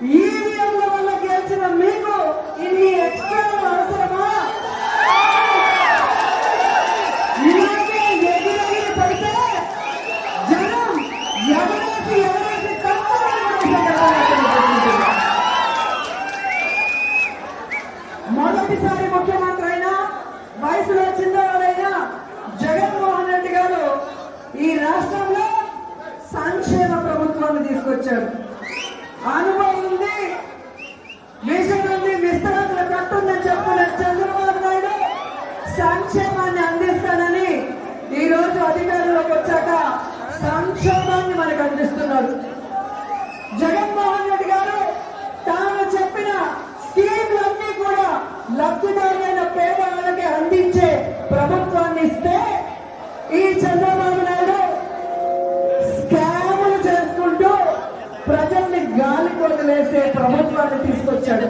ఈవీఎంల వల్ల గెలిచిన మీకు ఇన్ని ఎక్స్ట్రా అవసరమా? ఇలాగే ఎగిరెగిరి పడితే జనం ఎవరేసి ఎవరేసి మొదటిసారి ముఖ్యమంత్రి అయినా వయసులో చిన్నవాడైనా జగన్మోహన్ రెడ్డి గారు ఈ రాష్ట్రంలో సంక్షేమ ప్రభుత్వాన్ని తీసుకొచ్చారు. అనుభవం అధికారంలోకి వచ్చాక సంక్షోభాన్ని మనకు అందిస్తున్నారు. జగన్మోహన్ రెడ్డి గారు తాను చెప్పిన స్కీమ్లన్నీ కూడా లబ్ధిదారులైన పేదవాళ్ళకి అందించే ప్రభుత్వాన్ని ఇస్తే ఈ చంద్రబాబు నాయుడు స్కాములు చేసుకుంటూ ప్రజల్ని గాలి వదిలేసే ప్రభుత్వాన్ని తీసుకొచ్చాడు.